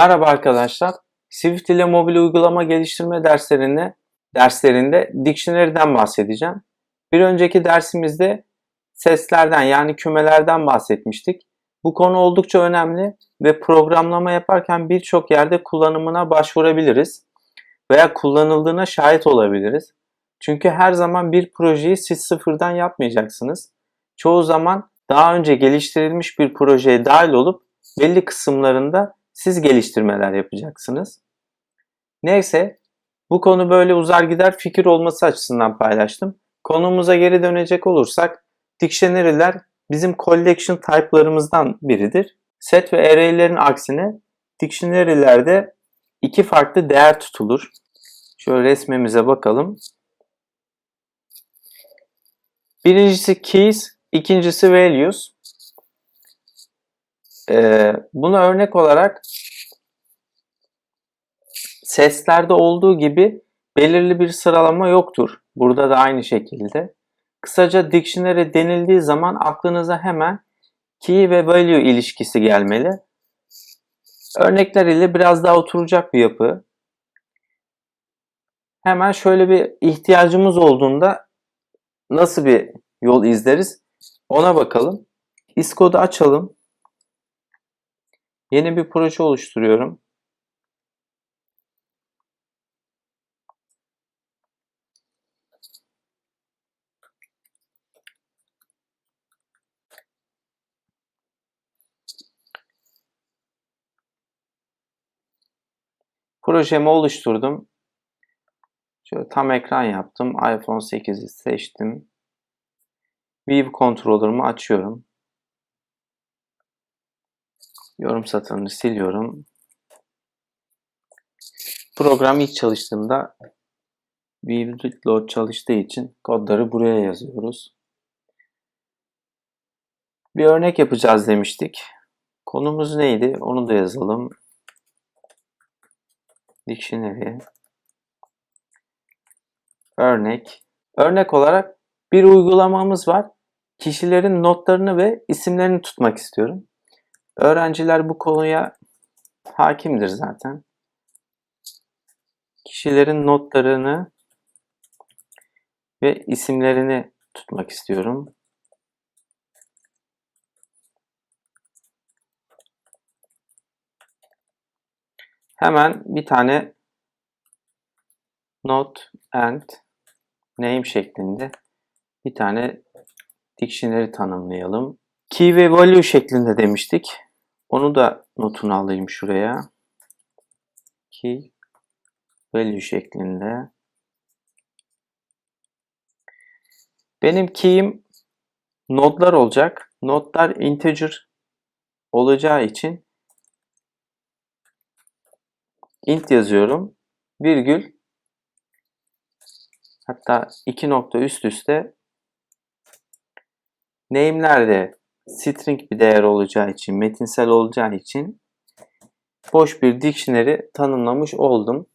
Merhaba arkadaşlar. Swift ile mobil uygulama geliştirme derslerinde derslerinde Dictionary'den bahsedeceğim. Bir önceki dersimizde seslerden yani kümelerden bahsetmiştik. Bu konu oldukça önemli ve programlama yaparken birçok yerde kullanımına başvurabiliriz veya kullanıldığına şahit olabiliriz. Çünkü her zaman bir projeyi siz sıfırdan yapmayacaksınız. Çoğu zaman daha önce geliştirilmiş bir projeye dahil olup belli kısımlarında siz geliştirmeler yapacaksınız. Neyse bu konu böyle uzar gider fikir olması açısından paylaştım. Konumuza geri dönecek olursak dictionary'ler bizim collection type'larımızdan biridir. Set ve array'lerin aksine dictionary'lerde iki farklı değer tutulur. Şöyle resmimize bakalım. Birincisi keys, ikincisi values. Ee, buna örnek olarak seslerde olduğu gibi belirli bir sıralama yoktur. Burada da aynı şekilde. Kısaca dictionary denildiği zaman aklınıza hemen key ve value ilişkisi gelmeli. Örnekler ile biraz daha oturacak bir yapı. Hemen şöyle bir ihtiyacımız olduğunda nasıl bir yol izleriz ona bakalım. Xcode'u açalım. Yeni bir proje oluşturuyorum. Projemi oluşturdum. Şöyle tam ekran yaptım. iPhone 8'i seçtim. View Controller'ımı açıyorum. Yorum satırını siliyorum. Program ilk çalıştığında View Load çalıştığı için kodları buraya yazıyoruz. Bir örnek yapacağız demiştik. Konumuz neydi? Onu da yazalım. Dictionary. Örnek. Örnek olarak bir uygulamamız var. Kişilerin notlarını ve isimlerini tutmak istiyorum. Öğrenciler bu konuya hakimdir zaten. Kişilerin notlarını ve isimlerini tutmak istiyorum. Hemen bir tane not and name şeklinde bir tane dictionary tanımlayalım. Key ve value şeklinde demiştik. Onu da notunu alayım şuraya. Key value şeklinde. Benim key'im notlar olacak. Notlar integer olacağı için int yazıyorum. Virgül hatta iki nokta üst üste name'lerde string bir değer olacağı için, metinsel olacağı için boş bir dictionary tanımlamış oldum.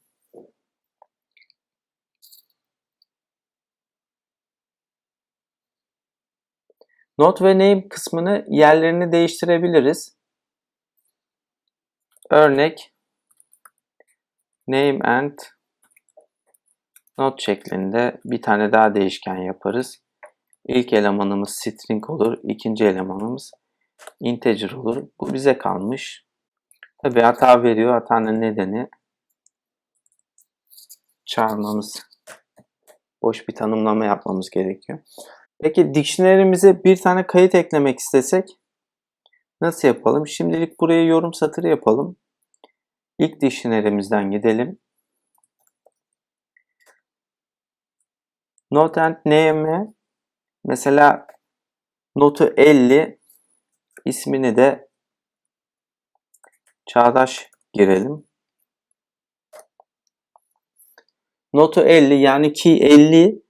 Not ve name kısmını yerlerini değiştirebiliriz. Örnek name and not şeklinde bir tane daha değişken yaparız. İlk elemanımız string olur, ikinci elemanımız integer olur. Bu bize kalmış. Tabi hata veriyor. Hatanın nedeni çağırmamız. Boş bir tanımlama yapmamız gerekiyor. Peki dictionary'mize bir tane kayıt eklemek istesek nasıl yapalım? Şimdilik buraya yorum satırı yapalım. İlk dictionary'mizden gidelim. Note and name'e mesela notu 50 ismini de Çağdaş girelim. Notu 50 yani key 50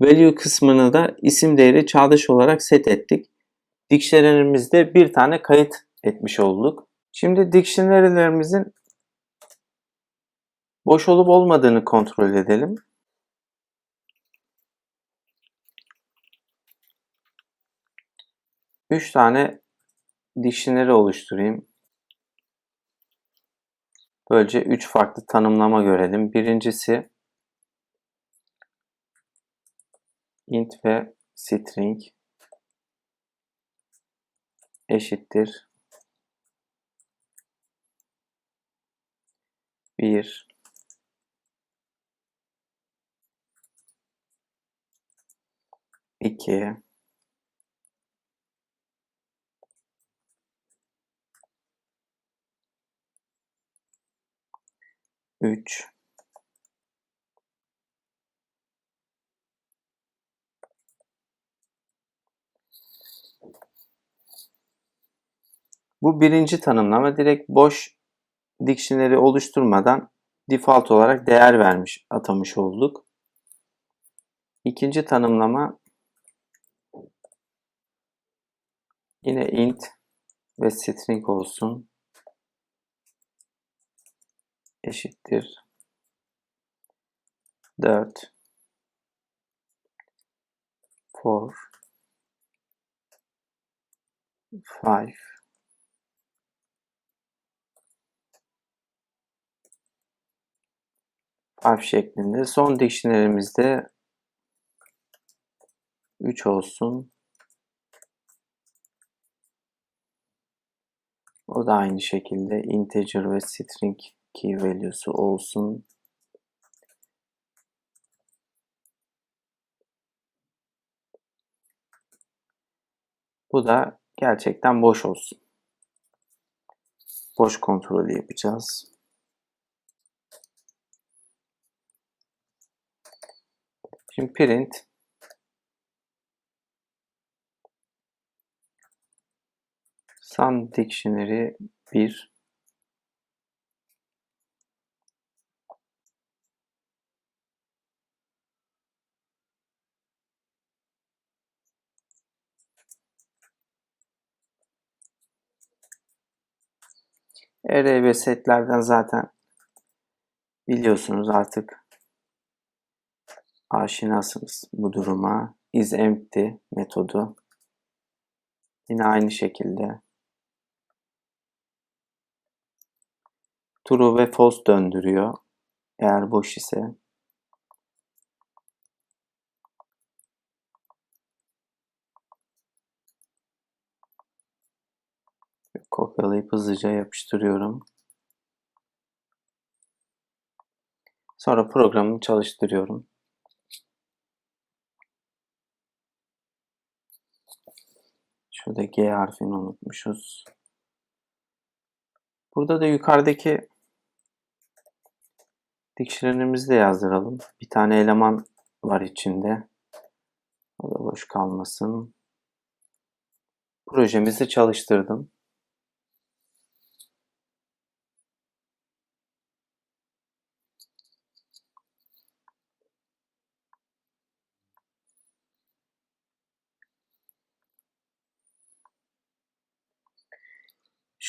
value kısmını da isim değeri Çağdaş olarak set ettik. Dictionary'mizde bir tane kayıt etmiş olduk. Şimdi dictionary'lerimizin boş olup olmadığını kontrol edelim. Üç tane dictionary oluşturayım. Böylece 3 farklı tanımlama görelim. Birincisi int ve string eşittir 1 2 3 Bu birinci tanımlama direkt boş dictionary oluşturmadan default olarak değer vermiş, atamış olduk. İkinci tanımlama yine int ve string olsun. Eşittir 4 4 5 5 şeklinde. Son dictionary'mizde 3 olsun. O da aynı şekilde integer ve string key value'su olsun. Bu da gerçekten boş olsun. Boş kontrolü yapacağız. Şimdi print Sun Dictionary 1 Array ve setlerden zaten biliyorsunuz artık aşinasınız bu duruma. Is empty metodu. Yine aynı şekilde true ve false döndürüyor. Eğer boş ise kopyalayıp hızlıca yapıştırıyorum. Sonra programı çalıştırıyorum. Şurada G harfini unutmuşuz. Burada da yukarıdaki dictionary'mizi de yazdıralım. Bir tane eleman var içinde. O da boş kalmasın. Projemizi çalıştırdım.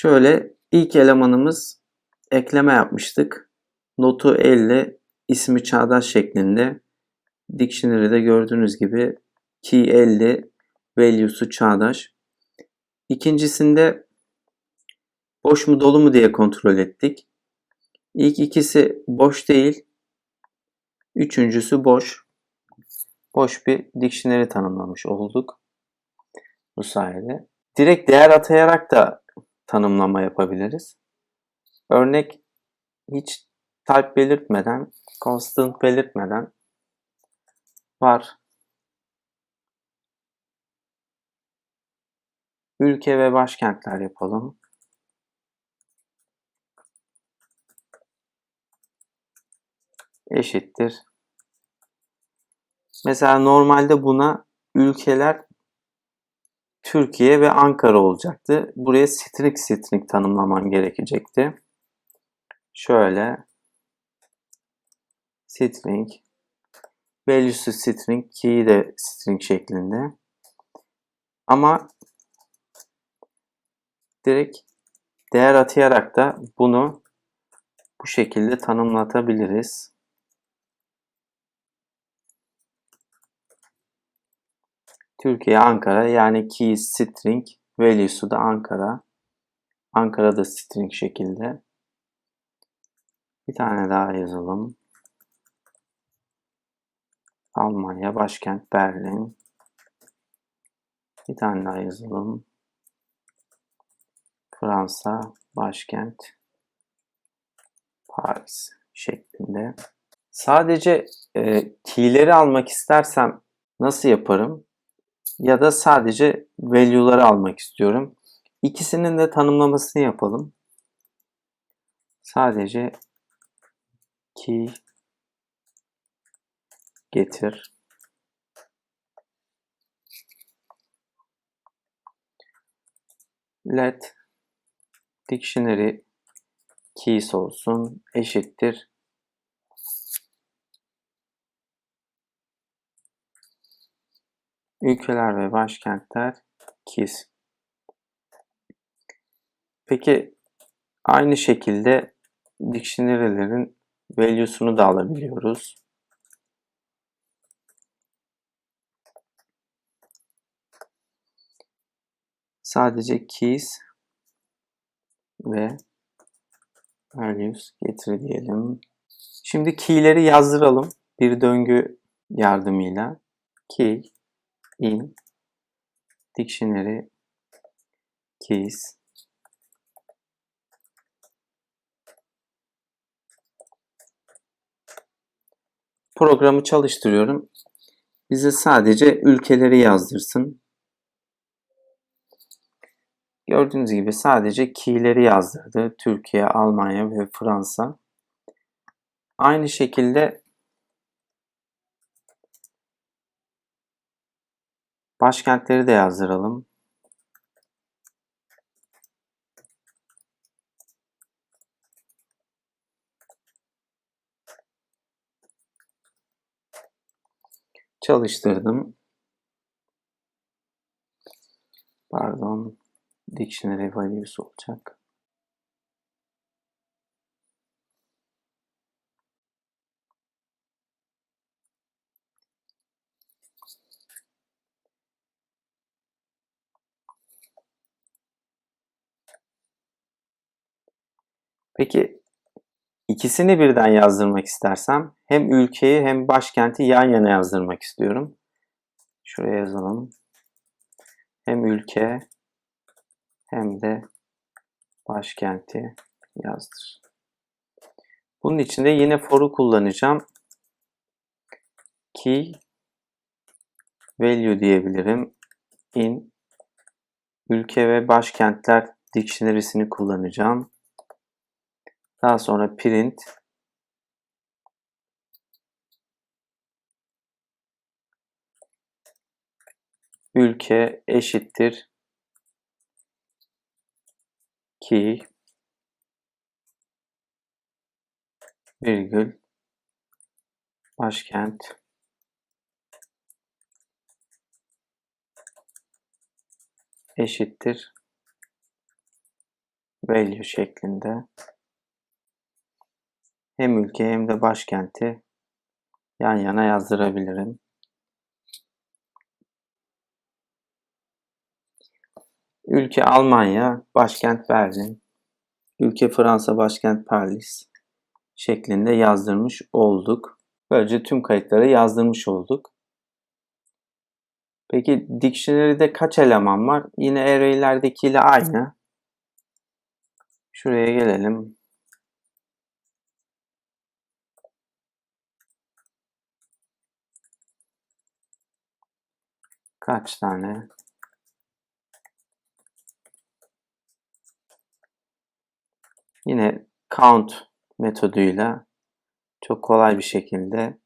Şöyle ilk elemanımız ekleme yapmıştık. Notu 50 ismi çağdaş şeklinde. Dictionary'de gördüğünüz gibi key 50 value'su çağdaş. İkincisinde boş mu dolu mu diye kontrol ettik. İlk ikisi boş değil. Üçüncüsü boş. Boş bir dictionary tanımlamış olduk. Bu sayede. Direkt değer atayarak da tanımlama yapabiliriz. Örnek hiç type belirtmeden, constant belirtmeden var. Ülke ve başkentler yapalım. Eşittir. Mesela normalde buna ülkeler Türkiye ve Ankara olacaktı. Buraya string string tanımlamam gerekecekti. Şöyle string value'su string key de string şeklinde. Ama direkt değer atayarak da bunu bu şekilde tanımlatabiliriz. Türkiye, Ankara yani key string, value'su da Ankara. Ankara da string şekilde. Bir tane daha yazalım. Almanya başkent Berlin. Bir tane daha yazalım. Fransa başkent Paris şeklinde. Sadece e, key'leri almak istersem nasıl yaparım? Ya da sadece value'ları almak istiyorum. İkisinin de tanımlamasını yapalım. Sadece key getir let dictionary keys olsun eşittir ülkeler ve başkentler keys. Peki aynı şekilde dictionary'lerin value'sunu da alabiliyoruz. Sadece keys ve values getir diyelim. Şimdi key'leri yazdıralım bir döngü yardımıyla. Key in dictionary keys Programı çalıştırıyorum. Bize sadece ülkeleri yazdırsın. Gördüğünüz gibi sadece key'leri yazdırdı. Türkiye, Almanya ve Fransa. Aynı şekilde başkentleri de yazdıralım. Çalıştırdım. Pardon dictionary values olacak. Peki ikisini birden yazdırmak istersem hem ülkeyi hem başkenti yan yana yazdırmak istiyorum. Şuraya yazalım. Hem ülke hem de başkenti yazdır. Bunun için de yine for'u kullanacağım. Key value diyebilirim. In ülke ve başkentler dictionary'sini kullanacağım. Daha sonra print. Ülke eşittir. Key virgül başkent. Eşittir. Value şeklinde hem ülke hem de başkenti yan yana yazdırabilirim. Ülke Almanya, başkent Berlin, ülke Fransa, başkent Paris şeklinde yazdırmış olduk. Böylece tüm kayıtları yazdırmış olduk. Peki dictionary'de kaç eleman var? Yine array'lerdekiyle aynı. Şuraya gelelim. Kaç tane Yine count metoduyla çok kolay bir şekilde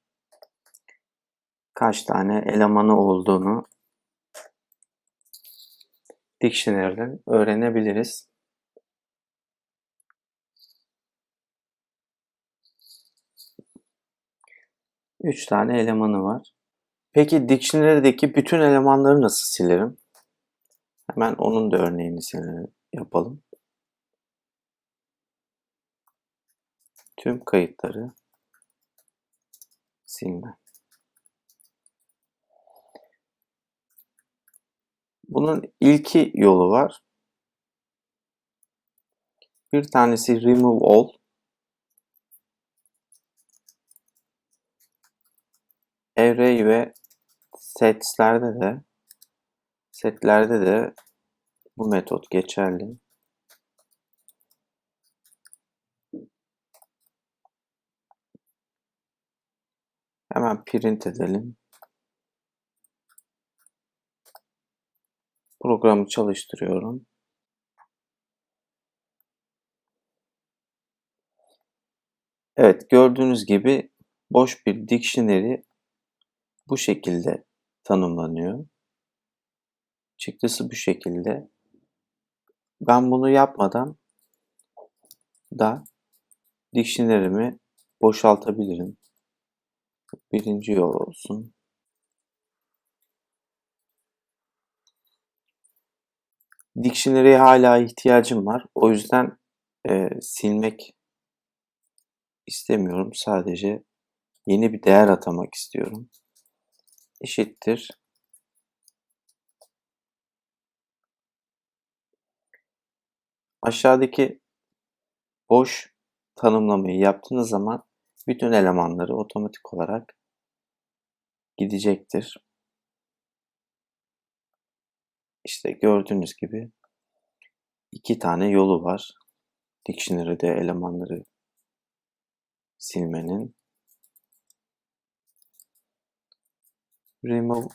kaç tane elemanı olduğunu dictionary'den öğrenebiliriz. Üç tane elemanı var. Peki dictionary'deki bütün elemanları nasıl silerim? Hemen onun da örneğini silelim, yapalım. Tüm kayıtları silme. Bunun ilki yolu var. Bir tanesi remove all. Array ve setslerde de setlerde de bu metot geçerli. Hemen print edelim. Programı çalıştırıyorum. Evet gördüğünüz gibi boş bir dictionary bu şekilde tanımlanıyor. Çıktısı bu şekilde. Ben bunu yapmadan da dictionary'mi boşaltabilirim. Birinci yol olsun. Dictionary'e hala ihtiyacım var. O yüzden e, silmek istemiyorum. Sadece yeni bir değer atamak istiyorum. Eşittir. Aşağıdaki boş tanımlamayı yaptığınız zaman bütün elemanları otomatik olarak gidecektir. İşte gördüğünüz gibi iki tane yolu var. Dictionary'de elemanları silmenin. Remove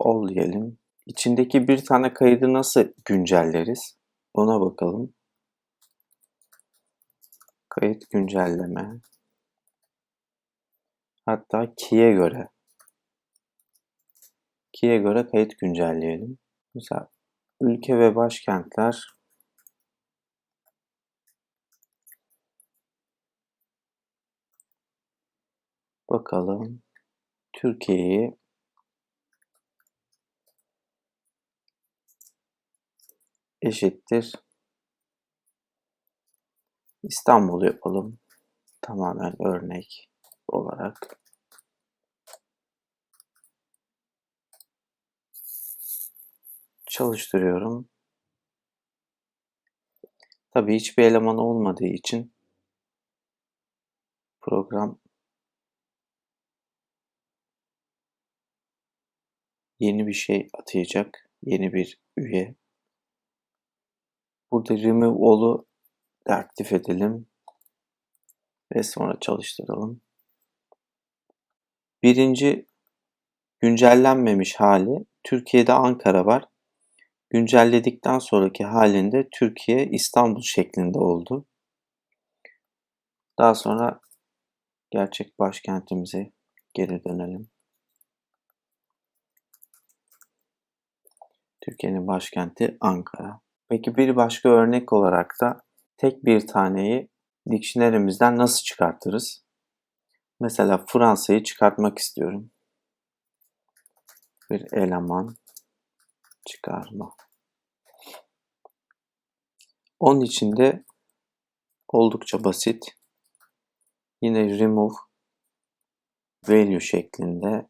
all diyelim. İçindeki bir tane kaydı nasıl güncelleriz? Ona bakalım. Kayıt güncelleme. Hatta key'e göre. Key'e göre kayıt güncelleyelim. Mesela ülke ve başkentler bakalım Türkiye'yi eşittir İstanbul yapalım. Tamamen örnek olarak. Çalıştırıyorum. Tabii hiçbir eleman olmadığı için program yeni bir şey atayacak. Yeni bir üye. Burada remove all'u aktif edelim. Ve sonra çalıştıralım. Birinci güncellenmemiş hali Türkiye'de Ankara var. Güncelledikten sonraki halinde Türkiye İstanbul şeklinde oldu. Daha sonra gerçek başkentimize geri dönelim. Türkiye'nin başkenti Ankara. Peki bir başka örnek olarak da tek bir taneyi dictionary'mizden nasıl çıkartırız? Mesela Fransa'yı çıkartmak istiyorum. Bir eleman çıkarma. Onun için de oldukça basit. Yine remove value şeklinde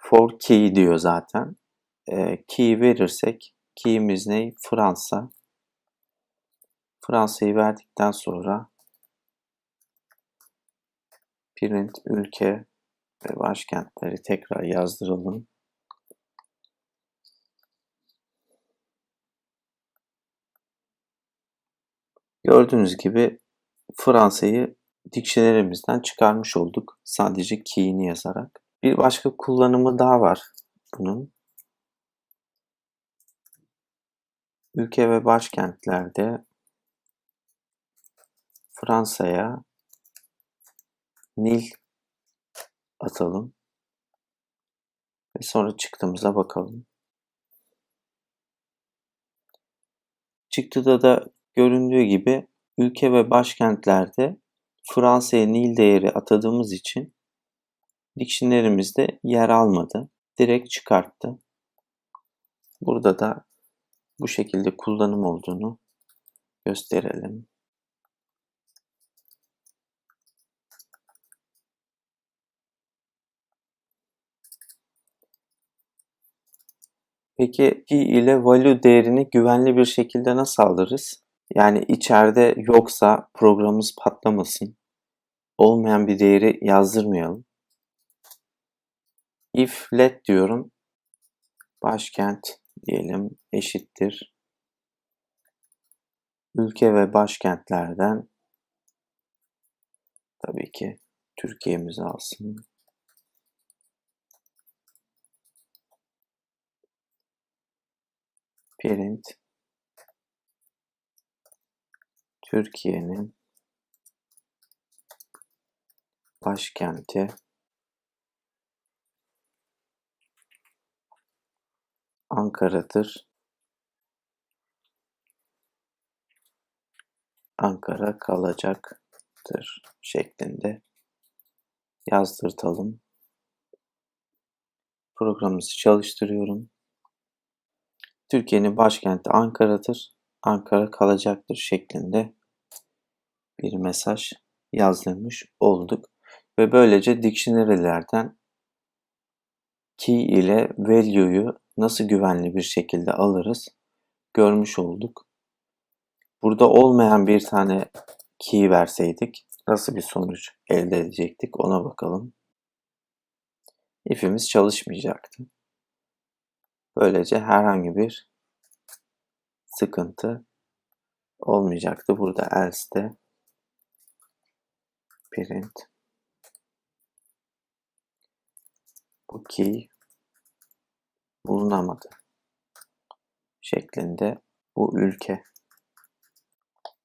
for key diyor zaten. E, key verirsek key'imiz ne? Fransa. Fransa'yı verdikten sonra print ülke ve başkentleri tekrar yazdıralım. Gördüğünüz gibi Fransa'yı dictionary'mizden çıkarmış olduk. Sadece key'ini yazarak. Bir başka kullanımı daha var bunun. Ülke ve başkentlerde Fransa'ya Nil atalım. Ve sonra çıktığımıza bakalım. Çıktıda da göründüğü gibi ülke ve başkentlerde Fransa'ya Nil değeri atadığımız için dictionary'mizde yer almadı. Direkt çıkarttı. Burada da bu şekilde kullanım olduğunu gösterelim. Peki key ile value değerini güvenli bir şekilde nasıl alırız? Yani içeride yoksa programımız patlamasın. Olmayan bir değeri yazdırmayalım. if let diyorum. Başkent diyelim eşittir. Ülke ve başkentlerden tabii ki Türkiye'mizi alsın. Print Türkiye'nin başkenti Ankara'dır. Ankara kalacaktır şeklinde yazdırtalım. Programımızı çalıştırıyorum. Türkiye'nin başkenti Ankara'dır. Ankara kalacaktır şeklinde bir mesaj yazdırmış olduk. Ve böylece dictionary'lerden key ile value'yu nasıl güvenli bir şekilde alırız görmüş olduk. Burada olmayan bir tane key verseydik nasıl bir sonuç elde edecektik ona bakalım. If'imiz çalışmayacaktı. Böylece herhangi bir sıkıntı olmayacaktı. Burada else'de print bu key bulunamadı şeklinde bu ülke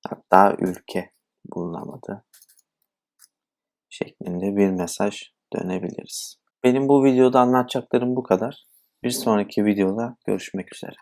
hatta ülke bulunamadı şeklinde bir mesaj dönebiliriz. Benim bu videoda anlatacaklarım bu kadar. Bir sonraki videoda görüşmek üzere.